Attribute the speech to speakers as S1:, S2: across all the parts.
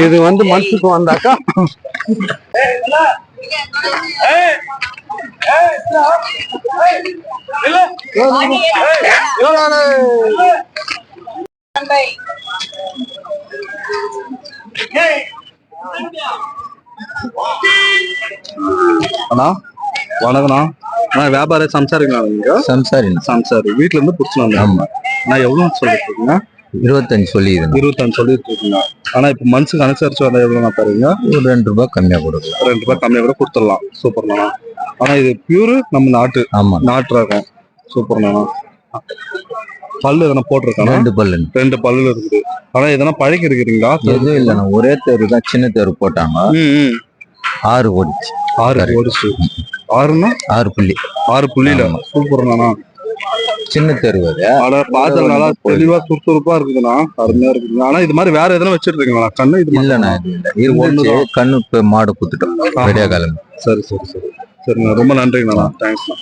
S1: இது வந்து மனசுக்கு வந்தாக்கா? அண்ணா வணக்கண்ணா அண்ணா வியாபார சம்சாரிங்களா நீங்க?
S2: சம்சாரி
S1: சம்சாரி. வீட்ல இருந்து வந்தேன்
S2: ஆமா.
S1: நான் எவ்வளவு சொல்லிட்டு இருக்கீங்க?
S2: இருபத்தஞ்சு சொல்லிடுங்க
S1: இருபத்தஞ்சு சொல்லிட்டு இருக்கீங்க ஆனா இப்ப மனசுக்கு அனுசரிச்சு வந்தா எவ்வளவு தருவீங்க?
S2: ஒரு ரெண்டு ரூபாய் கம்மியா கொடுக்கலாம்.
S1: ரெண்டு ரூபாய் கம்மியா கூட கொடுத்துடலாம். சூப்பர்ண்ணா ஆனா இது பியூர் நம்ம நாட்டு
S2: ஆமா.
S1: நாட்டு ரகம் சூப்பர்ண்ணா பல்லு எதனா போட்டிருக்கானா?
S2: ரெண்டு பல்லுங்க
S1: ரெண்டு பல்லுல இருக்குது. ஆனா எதனா பழகி இருக்கிறீங்களா?
S2: எதுவும் இல்லைண்ணா ஒரே தெரு தான் சின்ன தெரு போட்டாங்க. ஆறு ஓடிச்சு.
S1: ஆறு. ஓடிச்சு. ஆறுன்னா?
S2: ஆறு புள்ளி.
S1: ஆறு புள்ளியில. சூப்பர்ண்ணா
S2: சின்ன தெரு அது.
S1: ஆனா பார்த்தா நல்லா தெளிவா சுறுசுறுப்பா இருக்குதுண்ணா. அருமையா இருக்குதுங்க. ஆனா இது மாதிரி வேற எதனா வச்சிருக்கீங்களா கண்ணு இது
S2: இல்லண்ணா? இது இல்ல. இருந்துச்சு கண்ணு இப்ப மாடு குத்துட்டோம். விடியா காலம்
S1: சரி சரி சரி. சரிண்ணா ரொம்ப நன்றிங்கண்ணா. தேங்க்ஸ்ண்ணா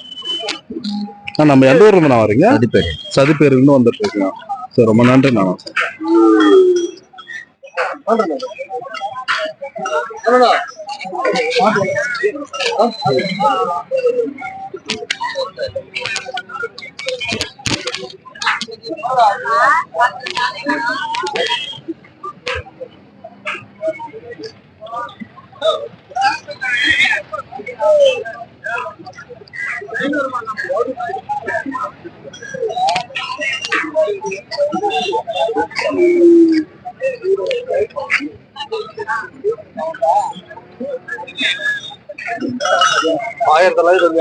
S1: ஆ நம்ம எந்த ஊர்ல இருந்து வரீங்க?
S2: அது பேரு
S1: சதிப்பேருந்து வந்துட்டு இருக்கீங்க. சரி ரொம்ப நன்றிண்ணா. ஆயிரத்தி தொள்ளாயிரத்தி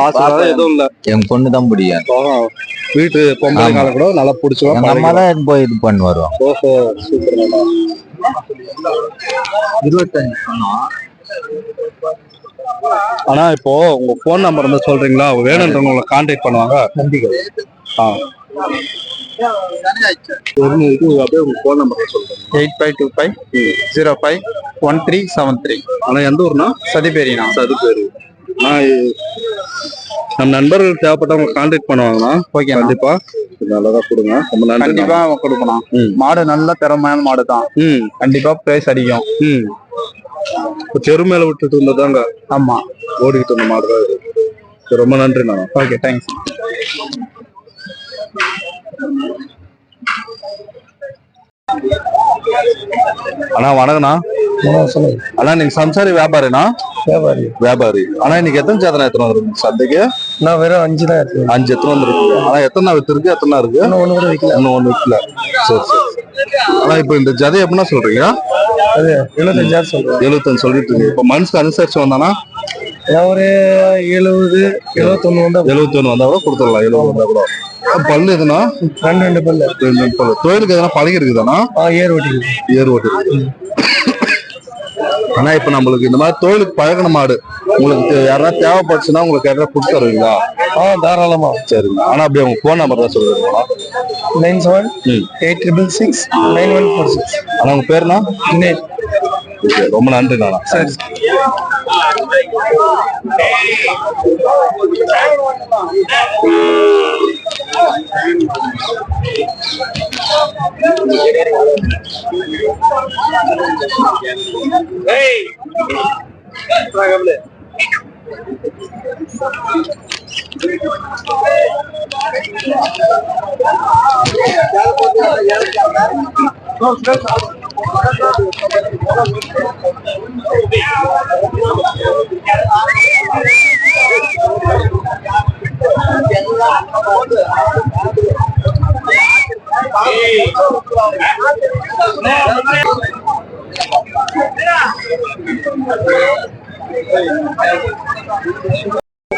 S2: அதெல்லாம் எதுவும் என் பொண்ணு தான் பிடிக்கும்.
S1: வீட்டு பொம்பளை கால கூட நல்லா
S2: அம்மா தான் போய் இது பண்ணி வருவோம்
S1: ஓஹோ சூப்பர்
S2: இருபத்தஞ்சு சொன்னோம்
S1: ஆனா இப்போ உங்க போன் நம்பர் இருந்தா சொல்றீங்களா? வேணுன்றவங்க உங்களை கான்டாக்ட் பண்ணுவாங்க? ஆ. ஒரு இது அப்படியே உங்க போன் நம்பர் சொல்றேன்.
S3: Eight five two five zero five one three seven three.
S1: ஆனா எந்த ஊர்னா
S3: சதிபேரிண்ணா
S1: அது பேரு ஆனா இது- நம்ம நண்பர்கள் தேவைப்பட்டவங்க கான்டாக்ட் பண்ணுவாங்கண்ணா.
S3: ஓகே
S1: கண்டிப்பா. நல்லதா கொடுங்க. ரொம்ப நன்றி
S3: கண்டிப்பா கொடுக்கணும். மாடு நல்ல திறமையான மாடு தான் கண்டிப்பா பிரைஸ் அடிக்கும்
S1: ம். தெரு மேல விட்டுட்டு இருந்ததாங்க
S3: ஆமா.
S1: ஓடிக்கிட்டு இருந்த மாடு தான் இது ரொம்ப நன்றிண்ணா.
S3: ஓகே தேங்க்ஸ்
S1: அண்ணா வணக்கண்ணா அண்ணா நீங்க சம்சாரி வியாபாரிண்ணா?
S3: வியாபாரி.
S1: வியாபாரி. ஆனா இன்னைக்கு எத்தனை சேதனை எத்தனை வந்துருக்கு சந்தைக்கு?
S3: நான் வெறும் அஞ்சு தான் இருக்கு.
S1: அஞ்சு எத்தனை வந்துருக்கு? ஆனா எத்தனை வித்து இருக்கு எத்தனை இருக்கு?
S3: ஒண்ணு கூட வைக்கல.
S1: இன்னும் ஒண்ணு விக்கல. சரி சரி. ஆனா இப்போ இந்த ஜதை எப்படின்னா சொல்றீங்க?
S3: அது எழுபத்தஞ்சாயிரம் சொல்றேன்.
S1: எழுபத்தஞ்சு சொல்லிட்டு இருக்கு இப்போ மனசுக்கு அனுசரிச்சு வந்தானா?
S3: ஒரு எழுபது எழுபத்தொன்னு வந்தா
S1: எழுபத்தி ஒண்ணு வந்தா கூட கொடுத்துடலாம். எழுபது வந்தா கூட. பல்லு எதுனா
S3: ரெண்டு ரெண்டு பல்லு.
S1: ரெண்டு ரெண்டு பல்லு. தொழிலுக்கு எதனா பழகி இருக்குதானா
S3: ஏர் ஓட்டிக்கு
S1: ஏர் ஓட்டு இருக்கு. ஆனா இப்ப நம்மளுக்கு இந்த மாதிரி தொழிலுக்கு பழகின மாடு உங்களுக்கு தே- யாரா தேவைப்பட்டுச்சுன்னா உங்களுக்கு யாரா கொடுத்து தருவீங்களா?
S3: ஆ தாராளமா.
S1: சரிங்க. ஆனா அப்படி உங்க போன் நம்பர் தான் சொல்லுவீங்களா
S3: nine
S1: seven.
S3: Eight triple six nine one four six.
S1: ஆனா உங்க பேருனா ரொம்ப நன்றி நானா
S3: சரி Hey! Ei.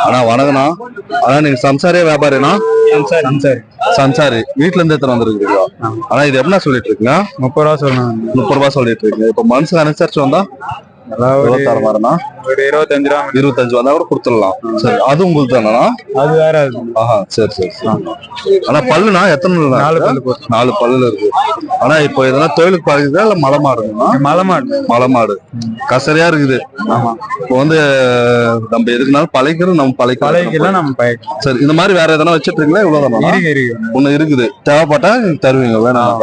S1: அண்ணா வணக்கண்ணா அண்ணா நீங்க சம்சாரியா வியாபாரினா சம்சாரி. வீட்டுல இருந்து எத்தனை வந்துருக்கீங்களா ஆனா இது எப்படின்னா சொல்லிட்டு இருக்கீங்க
S3: முப்பது ரூபா சொல்லணும்
S1: முப்பது ரூபா சொல்லிட்டு இருக்கீங்க இப்ப மனசுல நினைச்சாச்சு வந்தா இருபத்தாறு மாதிரினா
S3: ஒரு இருபத்தஞ்சு ரூபா
S1: இருபத்தஞ்சு கூட கொடுத்துடலாம். சரி அது உங்களுக்கு தானா
S3: அது வேற அது.
S1: ஆஹா சரி சரி சரி. ஆனா பல்லுனா எத்தனை
S3: நாலு? பல்லு
S1: நாலு பல்லுல இருக்கு. ஆனா இப்போ எதனா தொழிலுக்கு பழகுதா இல்ல மலை மாடுங்களா?
S3: மலை மாடு
S1: மலை மாடு கசரியா இருக்குது.
S3: ஆமா.
S1: இப்போ வந்து நம்ம எதுக்குனாலும் பழைக்கிறது நம்ம பழைக்கலாம்
S3: பழையக்கெல்லாம் நம்ம
S1: சரி இந்த மாதிரி வேற எதனா வச்சிட்டு இருக்கீங்களா இவ்வளவுதானா ஒண்ணு இருக்குது. தேவைப்பட்டா தருவீங்க வேணாம்.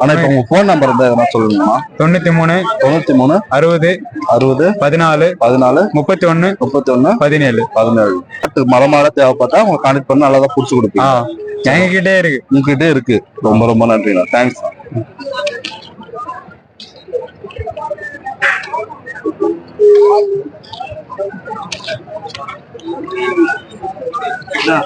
S1: ஆனா இப்ப உங்க போன் நம்பர் இருந்தா எதனா சொல்லுங்கம்மா.
S3: தொண்ணூத்தி மூணு
S1: தொண்ணூத்தி மூணு
S3: அறுபது
S1: அறுபது
S3: பதினாலு
S1: பதினாலு
S3: முப்பத்தி ஒண்ணு
S1: முப்பத்தி ஒண்ணு
S3: பதினேழு.
S1: பதினேழு. மலை மாட தேவைப்பட்டா உங்க கான்டெக்ட் பண்ணி நல்லா புடிச்சு கொடுப்பீங்க.
S3: எங்க கிட்டே இருக்கு.
S1: உங்ககிட்ட இருக்கு. ரொம்ப ரொம்ப நன்றிண்ணா. தேங்க்ஸ் ना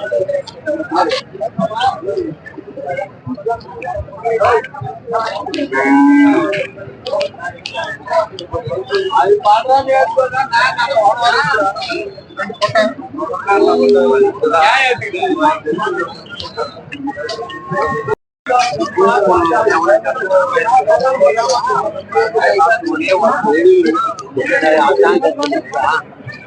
S1: అది పాత్ర చేసుకోదా నాకు ఓడాలి ఎవరైనా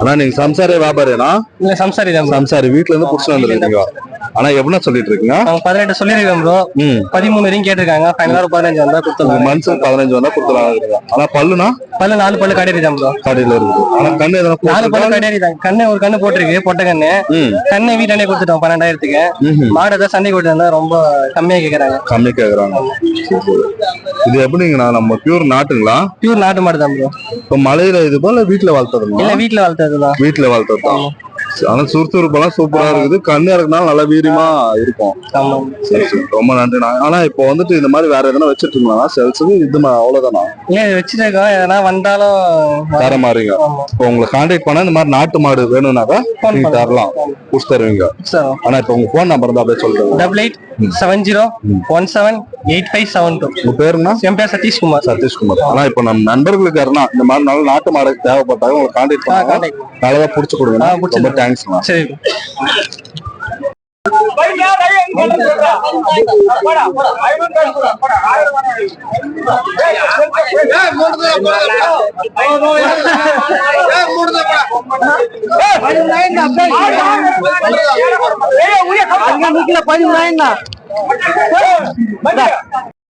S1: ஆனா நீங்க சம்சார வியாபாரினா
S4: இல்ல சம்சாரி தான்.
S1: சம்சாரி வீட்ல இருந்து புடிச்சு வந்துருக்கீங்க. ஆனா எப்படின்னா சொல்லிட்டு இருக்கீங்க
S4: அவங்க பதினெட்டு சொல்லிருக்கேன் ப்ரோ பதிமூணு வரைக்கும் கேட்டிருக்காங்க. ஃபைனலா பதினஞ்சு வந்தா கொடுத்துருவாங்க
S1: மனுஷன் பதினஞ்சு வந்தா கொடுத்துருவாங்க ஆனா பல்லுனா
S4: பல்லு நாலு பல்லு கடையிறான் ப்ரோ
S1: கடையில இருக்குது. ஆனா கண்ணு
S4: நாலு பல்லு? கடையிறாங்க கண்ணு ஒரு கண்ணு போட்டிருக்கு பொட்டை கண்ணு. கண்ணை வீட்டாண்டே கொடுத்துட்டோம் பன்னெண்டாயிரத்துக்கு. மாடு ஏதாவது சண்டை கொடுத்தா ரொம்ப கம்மியா கேக்குறாங்க.
S1: கம்மி கேக்குறாங்க. இது எப்படிங்கண்ணா? நம்ம பியூர் நாட்டுங்களா?
S4: பியூர் நாட்டு மாடு தான் ப்ரோ
S1: இப்ப மலையில இது போல வீட்டுல வளர்த்ததுங்களா?
S4: இல்ல வீட்டுல வளர்த்ததுதான்.
S1: வீட்டுல வளர்த்தது ஆனா சுறுசுறுப்பெல்லாம் சூப்பரா இருக்குது. கண்ணு இருக்கனால நல்லா வீரியமா இருக்கும். சரி சரி. ரொம்ப நன்றிண்ணா ஆனா இப்போ வந்துட்டு இந்த மாதிரி வேற எதனா வச்சிருக்கீங்களா? செல்ஸுக்கு இது அவ்வளவுதானா?
S4: இது வச்சிருக்கோம். எதனா வந்தாலும்
S1: தர மாதிரிங்க. இப்போ உங்களை கான்டாக்ட் பண்ணா இந்த மாதிரி நாட்டு மாடு வேணும்னாக்கா நீங்க. தரலாம். புடிச்சு தருவீங்க. ஆனா இப்போ உங்க போன் நம்பர் தான் அப்படியே சொல்றேன்.
S4: Double eight seven zero one seven eight five seven two
S1: உங்க பேருனா
S4: என் பேர் சதீஷ்குமார்.
S1: சதீஷ்குமார். ஆனா இப்போ நம்ம நண்பர்களுக்கு யாருன்னா இந்த மாதிரி நல்ல நாட்டு மாடு தேவைப்பட்டாங்க உங்களை கான்டாக்ட்
S4: ஆ
S1: பண்ணா
S4: கான்டாக்ட்
S1: நல்லதா புடிச்சு கொடுங்க.
S4: தேங்க்ஸ்மா சரி.
S1: பதிமூணாயிரம் பதிமூணாயிரம்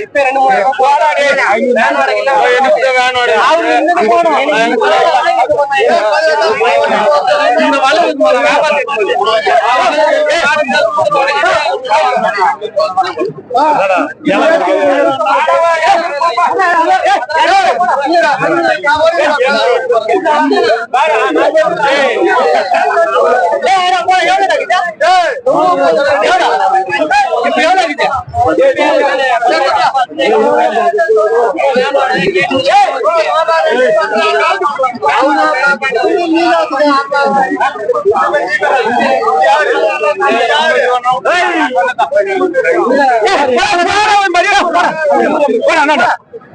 S4: இப்ப ரெண்டு மூணு போராடி இந்த வளவு எவ்வளோ எவ்வளோ Hey!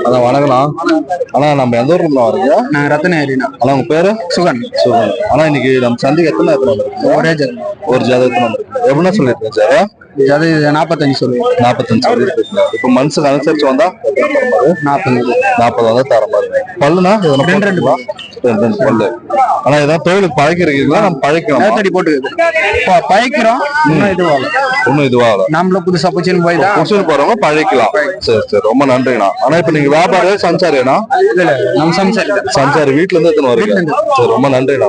S1: அதான் வணக்கம் ஆனா நம்ம எந்த ஊர்ல வரீங்க
S3: நான் ரத்னஹரினா
S1: ஆனா உங்க பேரு?
S3: சுகன்.
S1: சுகன். ஆனா இன்னைக்கு நம்ம சந்தைக்கு எத்தனை எத்தனை
S3: ஒரு
S1: ஜாதகத்துல. எப்படின்னா சொல்லிருக்கேன் சார்
S3: ஜாதி நாற்பத்தஞ்சு சொல்லி.
S1: நாற்பத்தஞ்சு சொல்லிருக்கீங்க இப்போ மனுஷனுக்கு அனுசரிச்சு வந்தா
S3: நாற்பது
S1: நாற்பது வந்தா தர மாதிரி பல்லுனா எதனா
S3: ரெண்டு ரெண்டு
S1: ரெண்டு ரெண்டு பல்லு. ஆனா ஏதாவது தொழிலுக்கு பழக்கி இருக்கீங்களா நம்ம பழக்கலாம்
S3: நேத்தடி போட்டுக்குது. ப- பயக்கிறோம் இன்னும்
S1: இதுவாகல
S3: நம்மள புதுசா புச்சுன்னு போய்
S1: கொசூல் போறவங்க பழக்கலாம். சரி சரி. ரொம்ப நன்றிண்ணா. ஆனா இப்ப நீங்க வியாபாரி சஞ்சாரிண்ணா
S3: இல்ல இல்ல. நம்ம சம்சாரி தான்.
S1: சஞ்சாரி வீட்டுல இருந்து எத்தனை வரீங்க. சரி ரொம்ப நன்றிண்ணா.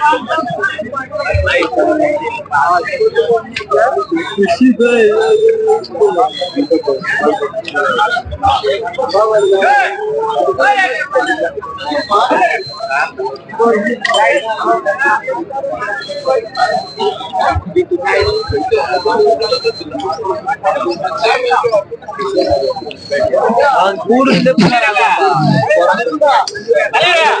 S1: தேங்க்ஸ்
S3: ரெண்டு பேருண்ணா
S1: அண்ணா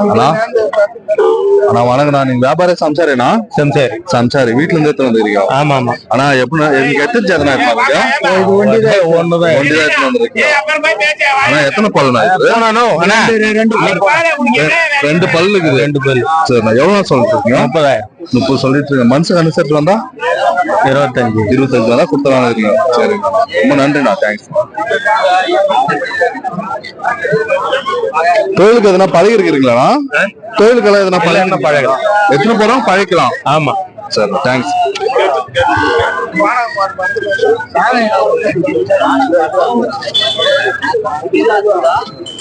S1: அண்ணா. வணக்கண்ணா நீங்க வியாபாரி சம்சாரிண்ணா?
S2: சம்சாரி.
S1: சம்சாரி. வீட்டுல இருந்து எத்தனை வந்திருக்கீங்க
S2: ஆமா ஆமா
S1: ஆனா எப்படின்னா எனக்கு எத்தனை ஜாதனா இருப்பாங்க
S2: இது ஒண்டிதான் ஒண்ணுதான்
S1: ஒண்டிதான் எடுத்துட்டு வந்திருக்கீங்க ஆனா எத்தனை பல்லுண்ணா இது? ரெண்டு பல்லு இருக்குது. ரெண்டு பல்லு சரிண்ணா எவ்வளவு சொல்லிட்டு இருக்கீங்க?
S2: முப்பதாயிரம்.
S1: முப்பது சொல்லிட்டு இருக்கீங்க. மனுஷன் அனுசரிச்சு வந்தா?
S2: இருபத்தஞ்சு.
S1: இருபத்தஞ்சு வந்தா கொடுத்தலாம் இருக்கீங்க சரிங்க ரொம்ப நன்றிண்ணா. தேங்க்ஸ் தொழிலுக்கு எதனா பழகி இருக்கிறீங்களா தொழிலுக்கு எல்லாம் எதனா பழகி பழகலாம் எத்தனை போறோம் பழக்கலாம்
S2: ஆமா.
S1: சரி தேங்க்ஸ்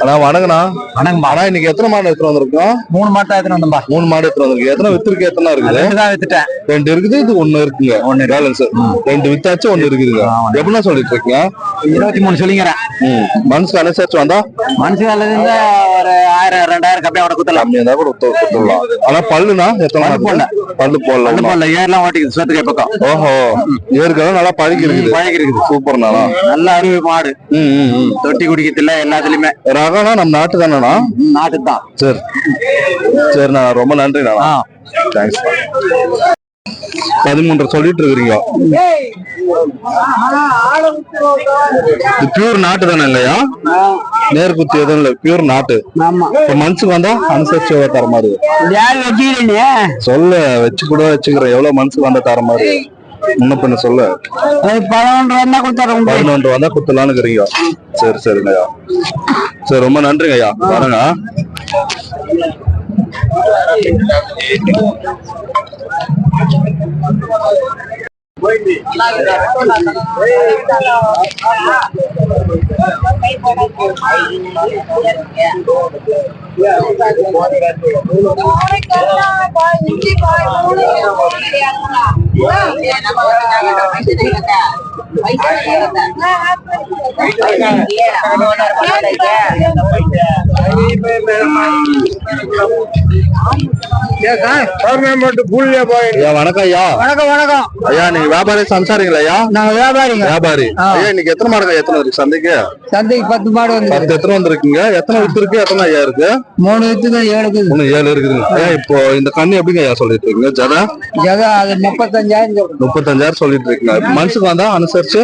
S1: அண்ணா வணக்கண்ணா
S3: வணக்கம்
S1: ஆனா இன்னைக்கு எத்தனை மாடு எடுத்துட்டு வந்திருக்கோம்?
S3: மூணு மாட்டா எடுத்துட்டு வந்தோம்பா.
S1: மூணு மாடு எடுத்துட்டு வந்திருக்கு எத்தனை வித்துருக்கு எத்தனை இருக்குது?
S3: ரெண்டு தான் வித்துட்டேன்.
S1: ரெண்டு இருக்குது இது ஒண்ணு இருக்குங்க. ஒண்ணு பேலன்ஸ் ரெண்டு வித்தாச்சு ஒண்ணு இருக்குதுங்க. எப்படின்னா சொல்லிட்டு இருக்கீங்க?
S3: இருபத்தி மூணு சொல்லிங்கிறேன்.
S1: மனசுக்கு அனுசரிச்சு வந்தா?
S3: மனசு வேலை ஒரு ஆயிரம் ரெண்டாயிரம் கப்பையா கூட குத்தலாம்.
S1: இருந்தா கூட கொடுத்துடலாம் ஆனா பல்லுனா எத்தனை
S3: பல்லு
S1: மாடு?
S3: போடல.
S1: பல்லு போடல
S3: அந்த போல ஏர்லாம் ஓட்டிக்குது சோத்துக்கை பக்கம்.
S1: ஓஹோ. ஏற்கனவே நல்லா பழகி இருக்குது
S3: பழகி இருக்குது
S1: சூப்பர் நாளா
S3: நல்ல அறிவு மாடு.
S1: ம் ம், ம்.
S3: தொட்டி குடிக்கிறதுல எல்லாத்துலயுமே.
S1: ரகம்னா நம்ம நாட்டு தானேண்ணா
S3: நாட்டு தான்
S1: சரி. சரிண்ணா ரொம்ப நன்றிண்ணா. தேங்க்ஸ் பதிமூன்று சொல்லிட்டு இருக்கிறீங்க. இது பியூர் நாட்டு தானேங்கய்யா நேர்குத்தி எதுவும் இல்ல பியூர் நாட்டு. இப்ப மனசுக்கு வந்தா அனுசரிச்சு தர மாதிரி சொல்ல வச்சு கூட வச்சுக்கிறேன். எவ்வளவு மனசுக்கு வந்தா தர மாதிரி முன்ன பண்ண சொல்ல?
S3: பதினொன்று வந்தா கொடுத்தாரு
S1: பதினொன்று வந்தா குத்தலான்னு இருக்கிறீங்க சரி சரிங்கய்யா சரி ரொம்ப நன்றிங்க ஐயா. வரேங்க
S5: பைசா
S1: ஐயா வணக்கம் ஐயா
S3: வணக்கம் வணக்கம்
S1: ஐயா நீங்க வியாபாரி சம்சாரிங்களா ஐயா?
S3: நாங்க வியாபாரிங்க
S1: வியாபாரி ஐயா இன்னைக்கு எத்தனை மாடுங்க எத்தனை இருக்கு சந்தைக்கு?
S3: சந்தைக்கு பத்து மாடு வந்து
S1: பத்து எத்தனை வந்திருக்கீங்க? எத்தனை வித்து இருக்கு எத்தனை ஐயா இருக்கு?
S3: மூணு ஏழுக்கு
S1: ஒண்ணு ஏழு இருக்குதுங்க. ஐயா இப்போ இந்த கண்ணு எப்படிங்க ஐயா சொல்லிட்டு இருக்கீங்க? ஜதா?
S3: ஜகா அது முப்பத்தஞ்சாயிரம்
S1: முப்பத்தஞ்சாயிரம் சொல்லிட்டு இருக்கீங்க. மனசுக்கு வந்தா அனுசரிச்சு?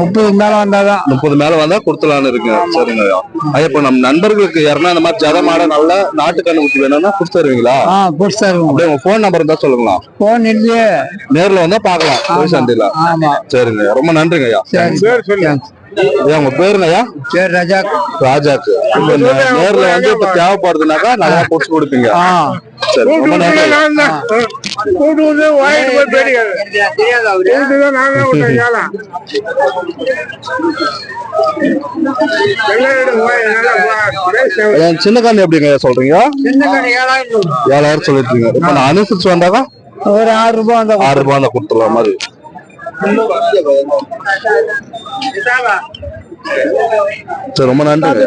S3: முப்பது மேல வந்தாதான்.
S1: முப்பது மேல வந்தா கொடுத்துலான்னு இருக்குங்க. சரிங்க ஐயா. ஐயா இப்போ நம்ம நண்பர்களுக்கு யாருன்னா இந்த மாதிரி ஜத மாட நல்ல நாட்டு கண்ணு குட்டி வேணும்னா கொடுத்து தருவீங்களா?
S3: ஆ
S1: அப்படியே உங்க ஃபோன் நம்பர் இருந்தா சொல்லுங்களா
S3: போன் இல்லையே.
S1: நேர்ல வந்தா பாக்கலாம் போய் சந்தையில. சரிங்க ரொம்ப நன்றிங்க ஐயா.
S3: சரி.
S1: ஐயா உங்க பேருங்க ஐயா
S3: சரி ராஜா
S1: ராஜாக்கு. நேர்ல வந்து இப்ப தேவைப்படுதுனாக்கா நல்லா புடிச்சு கொடுப்பீங்க. சரி ரொம்ப சின்ன கண்ணு எப்படிங்க சொல்றீங்க?
S3: ஏழாயிரம்
S1: சொல்லிருக்கீங்க. இப்ப நான் அனுசரிச்சு வந்தாக்கா
S3: ஒரு ஆறு ரூபாய்
S1: ஆறு ரூபாய் கொடுத்துடலாம். மாதிரி சரி ரொம்ப நன்றி.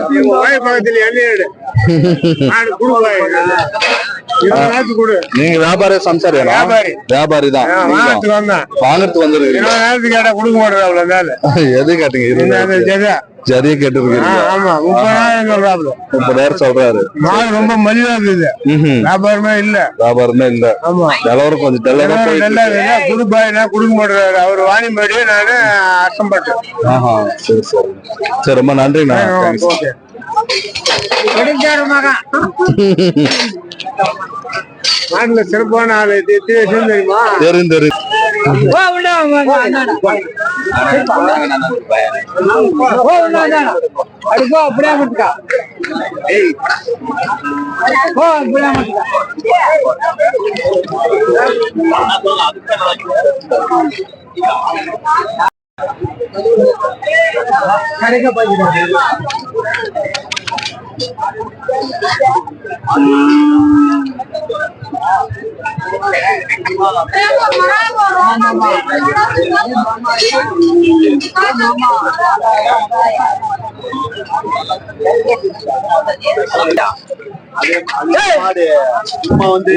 S1: நீங்க வியாபாரி சம்சாரியா வியாபாரி. தான். வாங்கறதுக்கு வந்துருக்கீங்க. எது கேட்டீங்க? இருபது ஜரிய கேட்டு முப்பதாயிரம் சொல்றாரு.
S3: ரொம்ப மலிவா இருக்குது. வியாபாரமே இல்ல.
S1: வியாபாரமே இல்ல.
S3: ஆமா.
S1: நிலவரம் கொஞ்சம் போயிட்டு
S3: குடுப்பாயினா குடுக்க மாட்டாரு அவர் வாணிபடி நானு அசம்பட்டேன்
S1: ஆஹா. சரி சரி. சரி ரொம்ப தேங்க்ஸ்
S3: நாட்டுல சிறப்பான ஆளு. வருஷம் தெரியுமா?
S1: தெரியும் தெரியும்.
S3: அடிப்போ அப்படியே மட்டுக்கா ஓ அப்படியே மட்டுக்கா கடைக்க போய்க்கிறேன்
S2: சும்மா வந்து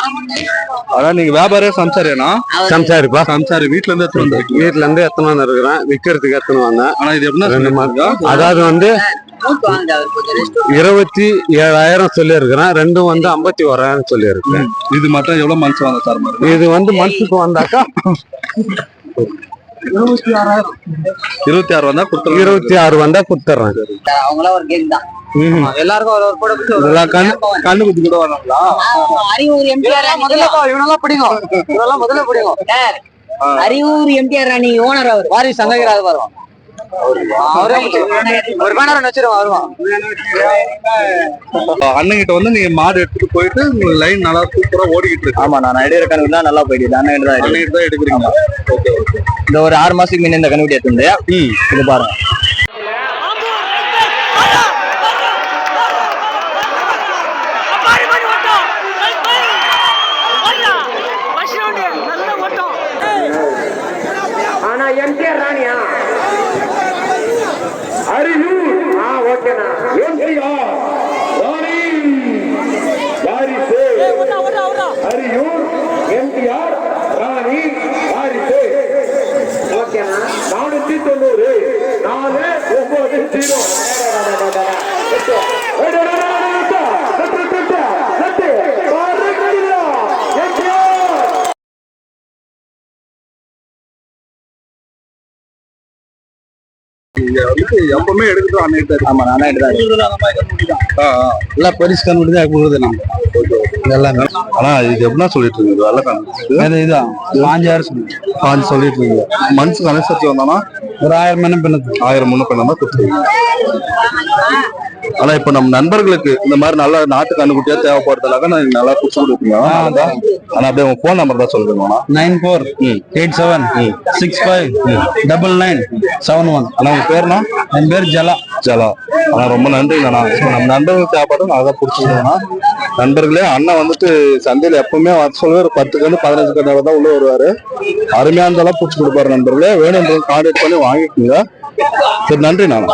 S1: அதான் நீங்க வியாபாரியா சம்சாரியானா
S2: சம்சாரிப்பா?
S1: சம்சாரி. வீட்ல இருந்து எடுத்துட்டு வந்திருக்கீங்க?
S2: வீட்டுல இருந்து எத்தனை வந்து இருக்கிறேன் விக்கிறதுக்கு எத்தனை வந்தேன்?
S1: ஆனா இது எப்படின்னா
S2: ரெண்டு
S1: சொல்லிருக்காங்க?
S2: அதாவது வந்து இருபத்தி ஏழாயிரம் சொல்லி இருக்கிறேன் ரெண்டும் வந்து ஐம்பத்தி ஓராயிரம் சொல்லி இருக்கேன்
S1: இது மட்டும் எவ்வளவு மனசு வாங்க சார்
S2: இது வந்து மனசுக்கு வந்தாக்கா
S1: இருபத்தி ஆறு வந்தா கொடுத்துருங்க
S2: இருபத்தி ஆறு வந்தா கொடுத்துட்றேன்.
S5: அவங்களாம் ஒரு கேம் தான். எல்லாருக்கும் ஒரு ஒரு
S1: இதெல்லாம் கண்ணு கண்ணு குத்தி கூட வரணுங்களா
S5: அறிவூர் எம்டிஆர் முதல்ல இவனெல்லாம் பிடிக்கும். இவனெல்லாம் முதல்ல பிடிக்கும். சார் அறிவூர் எம்டிஆர் ராணி ஓனர் அவர். வாரி சங்ககிராது வருவான் அவரே ஒரு பேனர் வச்சிருவான் வருவான்.
S1: அண்ணன் கிட்ட வந்து நீங்க மாடு எடுத்துட்டு போயிட்டு லைன் நல்லா சூப்பரா ஓடிக்கிட்டு இருக்கு.
S5: ஆமா நான் ஐடியா கணக்கு தான் நல்லா போயிடுது அண்ணன் தான்
S1: அண்ணன் கிட்ட தான் எடுக்கிறீங்க. Okay okay.
S5: இந்த ஒரு ஆறு மாசத்துக்கு முன்ன இந்த கண்ணுக்குட்டி எடுத்து இது பாருங்க.
S3: அரியூர் எம்ஜிஆர் ராணி வாரிசு ஓகேண்ணா. நானூத்தி தொண்ணூறு. நாலு ஒன்பது ஜீரோ.
S1: எப்பவுமே எடுத்துட்டு
S3: ஆமா நானே எடுத்து எல்லாம் பெருசு நம்ம. எல்லாமே
S1: ஆனா இது எப்படின்னா சொல்லிட்டு இருக்கீங்க வெள்ளை கணக்கு
S3: அது இதுதான் பாஞ்சாயிரம் சொன்னேன்.
S1: பாஞ்சு சொல்லிட்டு இருக்கீங்க மனுஷன் அனுசரிச்சு வந்தானா
S3: ஒரு ஆயிரம் மணி பின்னது
S1: ஆயிரம் முன்ன பண்ணாம கொடுத்துருவீங்க ஆனா இப்ப நம்ம நண்பர்களுக்கு இந்த மாதிரி நல்ல நாட்டு கண்ணுக்குட்டியா தேவைப்படுறதுனாக்க நான் நல்லா புடிச்சு கொடுப்பீங்க ஆனா அப்படியே உங்க போன் நம்பர் தான் சொல்லுங்கண்ணா
S3: nine four eight seven six five double nine seven one.
S1: ஆனா உங்க பேருனா
S3: என் பேர் ஜலா.
S1: ஜலா. ஆனா ரொம்ப இப்ப நம்ம நண்பர்கள் தேவைப்படும் நான் அதை பிடிச்சிருக்கோம்னா நண்பர்களே அண்ணன் வந்துட்டு சந்தையில எப்பவுமே வர சொல்லுவாரு பத்து கண்டு பதினஞ்சு கண்டு தான் உள்ள வருவாரு. அருமையானதெல்லாம் பிடிச்சி கொடுப்பாரு நண்பர்களே. வேணுன்றது கான்டாக்ட் பண்ணி வாங்கிக்கோங்க. சரி நன்றி நான்